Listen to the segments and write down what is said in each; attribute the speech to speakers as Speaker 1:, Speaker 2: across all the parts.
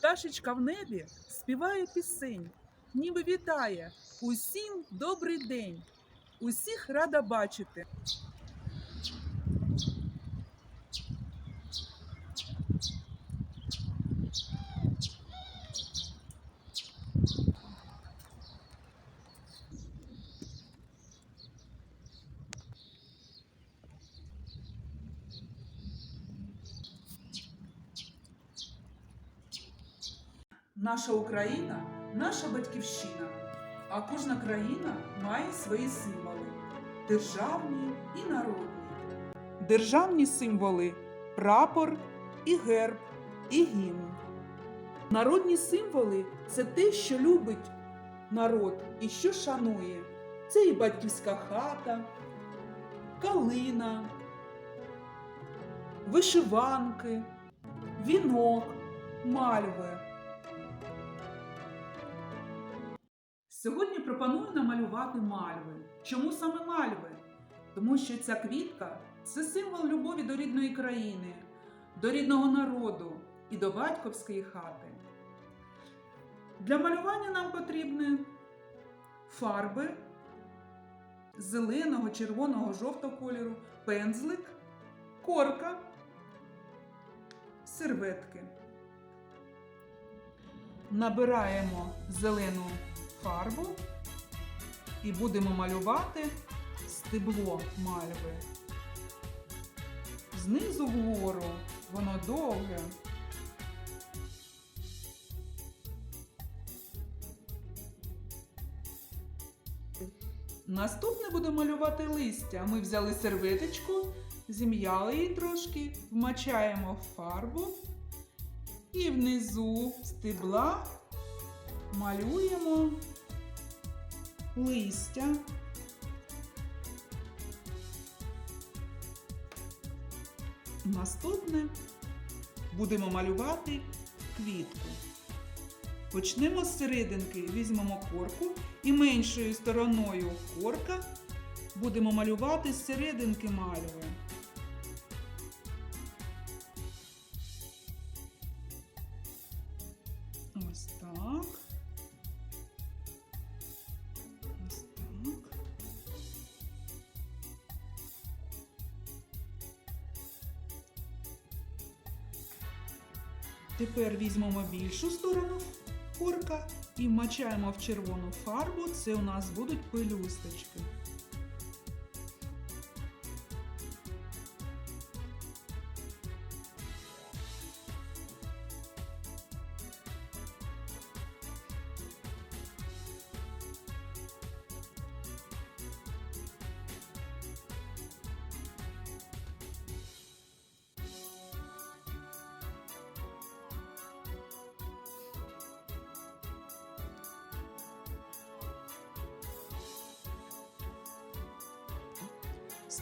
Speaker 1: Пташечка в небі співає пісень, ніби вітає усім добрий день. Усіх рада бачити. Наша Україна наша батьківщина, а кожна країна має свої символи державні і народні. Державні символи прапор і герб, і гімн. Народні символи це те, що любить народ і що шанує. Це і батьківська хата, калина, вишиванки, вінок, мальви. Сьогодні пропоную намалювати мальви. Чому саме мальви? Тому що ця квітка це символ любові до рідної країни, до рідного народу і до батьківської хати. Для малювання нам потрібні фарби зеленого, червоного, жовтого кольору, пензлик, корка, серветки. Набираємо зелену фарбу і будемо малювати стебло мальви. Знизу вгору воно довге. Наступне будемо малювати листя. Ми взяли серветочку, зім'яли її трошки, вмачаємо в фарбу і внизу стебла малюємо листя. Наступне будемо малювати квітку. Почнемо з серединки, візьмемо корку і меншою стороною корка будемо малювати з серединки мальви. Ось так. Тепер візьмемо більшу сторону корка і вмачаємо в червону фарбу. Це у нас будуть пелюсточки.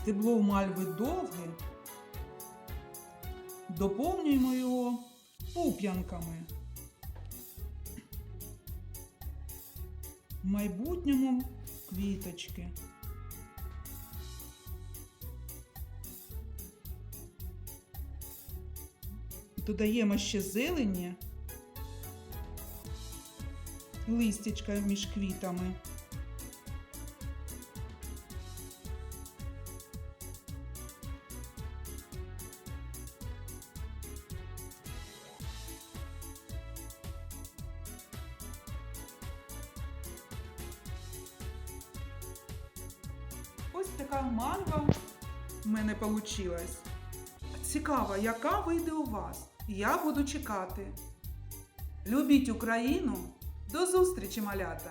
Speaker 1: Стебло у мальви довге. Доповнюємо його пуп'янками. В майбутньому квіточки. Додаємо ще зелені, листячка між квітами. Така манга в мене вийшла. Цікаво, яка вийде у вас. Я буду чекати. Любіть Україну! До зустрічі, малята!